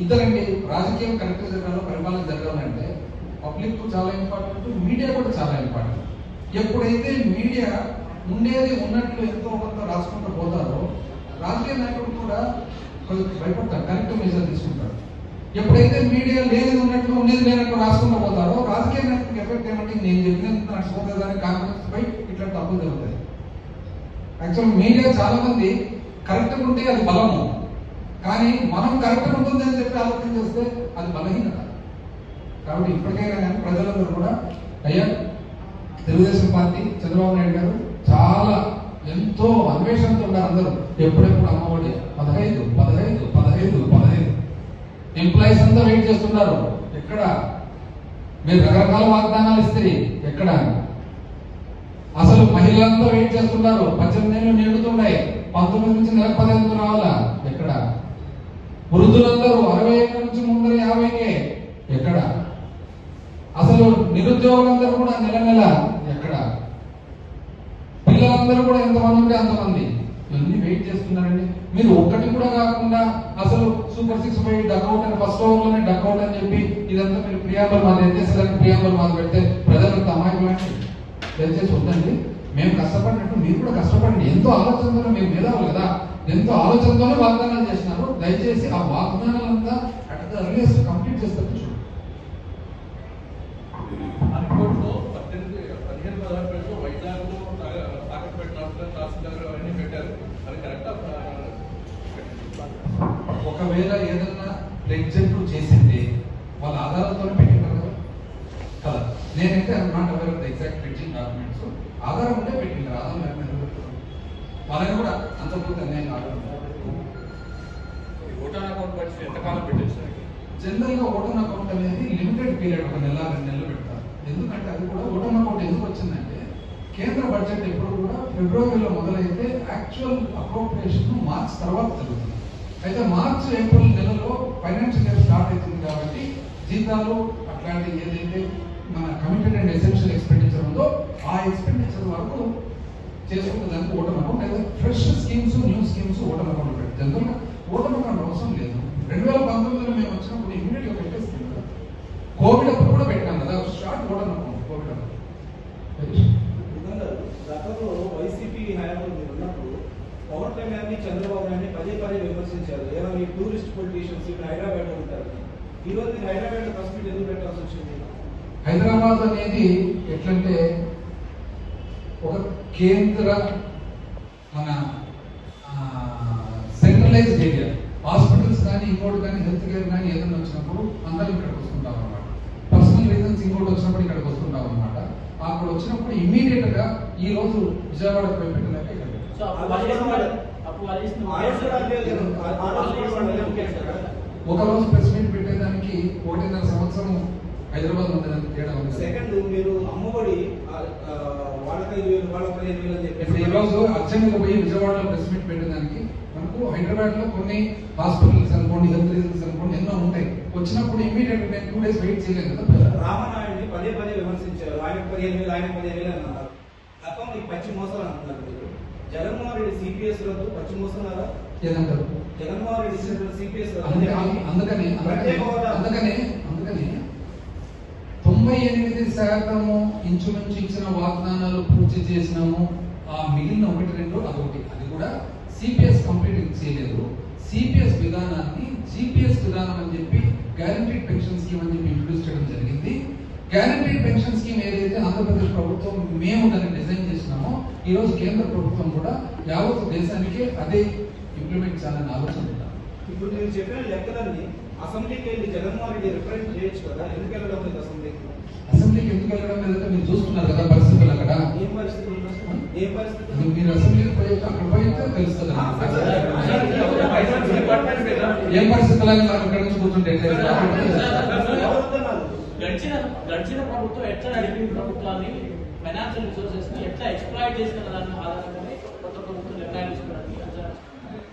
ఇద్దరండి రాజకీయం కరెక్ట్ జరగాలో పరిపాలన జరగాలంటే పబ్లిక్ చాలా ఇంపార్టెంట్ మీడియా కూడా చాలా ఇంపార్టెంట్. ఎప్పుడైతే మీడియా ఉండేది ఉన్నట్లు ఎంతో కొంత రాసుకుంటూ పోతారో రాజకీయ నాయకుడు కూడా కొంచెం భయపడతారు కరెక్ట్ మెజర్ తీసుకుంటారు ఎప్పుడైతే మీడియా లేనిది ఉన్నట్లు ఉండేది లేనట్లు రాసుకుంటూ పోతారో రాజకీయ నాయకుడికి ఎఫెక్ట్ ఏమంటే నేను చెప్పినంత నడిచిపోతుందని కాంగ్రెస్ పై ఇట్లా తప్పు జరుగుతాయి. యాక్చువల్ మీడియా చాలా మంది కరెక్ట్ ఉంటే అది బలము కానీ మనం కరెక్ట్ ఉంటుంది అని చెప్పి ఆలోచన చేస్తే అది బలహీనత. కాబట్టి ఇప్పటికైనా కానీ ప్రజలందరూ కూడా అయ్యా తెలుగుదేశం పార్టీ చంద్రబాబు నాయుడు గారు చాలా ఎంతో అన్వేషణతో ఉన్నారు అందరూ. ఎప్పుడెప్పుడు అమ్మఒడి పదహైదు పదహైదు పదహైదు పదహైదు. ఎంప్లాయీస్ అంతా వెయిట్ చేస్తున్నారు. ఎక్కడ? మీరు రకరకాల వాగ్దానాలు ఇస్తే ఎక్కడ? అసలు మహిళలంతా వెయిట్ చేస్తున్నారు. పద్దెనిమిది ఏళ్ళు నిండుతున్నాయి. పంతొమ్మిది నుంచి నెల పదహైదు రావాలా? ఎక్కడ? వృద్ధులందరూ అరవై ఏళ్ళ నుంచి ముందర యాభైకే. ఎక్కడ? అసలు నిరుద్యోగులందరూ కూడా నెల నెల ఎక్కడ? పిల్లలందరూ కూడా ఎంతమంది ఉంటే అంతమంది. ఇవన్నీ వెయిట్ చేస్తున్నారండి. మీరు ఒక్కటి కూడా కాకుండా అసలు super six five duck out అని ఫస్ట్ ఓవర్లోనే అని చెప్పి ఇదంతా మీరు ప్రియాంబల్ మాది ఎన్ఎస్ఎల్ ప్రియాంబల్ మాది పెడితే ప్రజలకు అమాయకులంటే దయచేసి వద్దండి. మేము కష్టపడినట్టు మీరు కూడా కష్టపడండి. ఎంతో ఆలోచనతో మీరు మేధావులు కదా. ఎంతో ఆలోచనతోనే వాగ్దానాలు చేసినారు. దయచేసి ఆ వాగ్దానాలంతా అట్ ద ఎర్లియస్ట్ కంప్లీట్ చేస్తారు చూడండి పద్దెనిమిది అవన్నీ పెట్టారు. అది ఒకవేళ ఏదన్నా ప్రెగ్జెంట్ చేసింది వాళ్ళ ఆధారాలతోనే పెట్టినారు కదా. కదా. నేనైతే నాట్ అవైర్ ఎగ్జాక్ట్ ప్రెగ్జింగ్ డాక్యుమెంట్స్. ఆధారం ఉంటే పెట్టినారు ఆధారం వాళ్ళని కూడా అంతకుముందు అన్యాయం కాదు ఓటాన్ అకౌంట్ పరిస్థితి ఎంతకాలం పెట్టేది సార్ జనరల్గా ఓటన్ అకౌంట్ అనేది లిమిటెడ్ పీరియడ్ ఒక నెల రెండు నెలలు పెడతారు. ఎందుకంటే అది కూడా ఓటన్ అకౌంట్ ఎందుకు వచ్చిందంటే కేంద్ర బడ్జెట్ ఎప్పుడు కూడా ఫిబ్రవరిలో మొదలైతే యాక్చువల్ అప్రోప్రియేషన్ మార్చ్ తర్వాత జరుగుతుంది. అయితే మార్చ్ ఏప్రిల్ నెలలో ఫైనాన్షియల్ ఇయర్ స్టార్ట్ అవుతుంది కాబట్టి జీతాలు అట్లాంటి ఏదైతే మన కమిటెడ్ అండ్ ఎసెన్షియల్ ఎక్స్పెండిచర్ ఉందో ఆ ఎక్స్పెండిచర్ వరకు చేసుకున్న దానికి ఓటమి అకౌంట్ అయితే fresh schemes new schemes vote on account పెట్టి జనరల్గా ఓటమి అకౌంట్ అవసరం లేదు. రెండు వేల పంతొమ్మిదిలో మేము వచ్చినప్పుడు ఇమీడియట్గా పెట్టేస్తాం కదా. కోవిడ్ అప్పుడు కూడా పెట్టాం కదా షార్ట్ ఓటమి అకౌంట్ కోవిడ్ అప్పుడు. గతంలో వైసీపీ హయాంలో మీరు ఉన్నప్పుడు పవన్ కళ్యాణ్ చంద్రబాబు నాయుడిని పదే పదే విమర్శించారు. ఏమో ఈ టూరిస్ట్ పొలిటీషియన్స్ ఇక్కడ హైదరాబాద్లో ఉంటారు ఈ రోజు హైదరాబాద్ మీట్ ఎందుకు పెట్టాల్సి వచ్చింది? హైదరాబాద్ అనేది ఎట్లంటే ఒక కేంద్ర మన సెంట్రలైజ్డ్ ఏరియా హాస్పిటల్స్ కానీ ఇంకోటి కానీ హెల్త్ కేర్ కానీ ఏదైనా వచ్చినప్పుడు అందరం ఇక్కడికి వస్తుంటాం అనమాట పర్సనల్ రీజన్స్ ఇంకోటి వచ్చినప్పుడు ఇక్కడికి వస్తుంటాం అనమాట అక్కడ వచ్చినప్పుడు ఇమీడియట్గా ఈ రోజు విజయవాడ? ఒక రోజు ప్రెస్ మీట్ పెట్టేదానికి ఒకటిన్నర సంవత్సరం హైదరాబాద్ మధ్య తేడా ఉంది. సెకండ్ మీరు అమ్మఒడి వాళ్ళకి ఐదు వేలు వాళ్ళకి పదిహేను వేలు అని చెప్పేసి రోజు అర్జెంట్గా పోయి విజయవాడలో ప్రెస్ మీట్ పెట్టేదానికి మనకు హైదరాబాద్లో కొన్ని హాస్పిటల్స్ అనుకోండి హెల్త్ రీజన్స్ అనుకోండి ఎన్నో ఉంటాయి. వచ్చినప్పుడు ఇమీడియట్ నేను టూ డేస్ వెయిట్ చేయలేదు కదా. రామనాయుడిని పదే పదే విమర్శించారు. ఆయనకు పదిహేను వేలు ఆయనకు పదిహేను వేలు అని అన్నారు? గతంలో ఈ పచ్చి మోసాలు అంటున్నారు మీరు. జగన్మోహన్ రెడ్డి సిపిఎస్ రద్దు పచ్చి మోసన్నారా? ఏదంటారు? జగన్మోహన్ రెడ్డి సిపిఎస్ అందుకని అందుకని అందుకని ప్రత్యేక హోదా అందుకని అందుకని తొంభై ఎనిమిది శాతము ఇంచుమించు ఇచ్చిన వాగ్దానాలు పూర్తి చేసినాము. ఆ మిగిలిన ఒకటి రెండు అదొకటి. అది కూడా సిపిఎస్ కంప్లీట్ చేయలేదు. సిపిఎస్ విధానాన్ని జిపిఎస్ విధానం అని చెప్పి గ్యారంటీడ్ పెన్షన్ స్కీమ్ అని చెప్పి ఇంట్రొడ్యూస్ చేయడం జరిగింది. గ్యారంటీడ్ పెన్షన్ స్కీమ్ ఏదైతే ఆంధ్రప్రదేశ్ ప్రభుత్వం మేము దాన్ని డిజైన్ చేసినామో ఈరోజు కేంద్ర ప్రభుత్వం కూడా యావత్ దేశానికే అదే ఇంప్లిమెంట్ చేయాలని ఆలోచన ఇప్పుడు మీరు చెప్పిన లెక్కలన్నీ అసెంబ్లీకి వెళ్ళి జగన్మోహన్ రెడ్డి రిప్రజెంట్ చేయొచ్చు కదా? ఎందుకు వెళ్ళడం లేదు అసెంబ్లీకి? అసెంబ్లీకి ఎందుకు వెళ్ళడం లేదంటే మీరు చూస్తున్నారు కదా పరిస్థితులు అక్కడ. ఏం పరిస్థితులు? ఏ పరిస్థితులు? మీరు- అసెంబ్లీకి పోయి అక్కడ పోయితే తెలుస్తుంది. ఏం పరిస్థితులు అని మనం ఇక్కడ నుంచి కూర్చుంటే? గడిచిన గడిచిన ప్రభుత్వం ఎట్లా నడిపి ప్రభుత్వాన్ని? ఫైనాన్షియల్ రిసోర్సెస్ని ఎట్లా ఎక్స్ప్లాయిట్ చేసిన దాని ఆధారంగానే కొత్త ప్రభుత్వం నిర్ణయాలు తీసుకున్నారు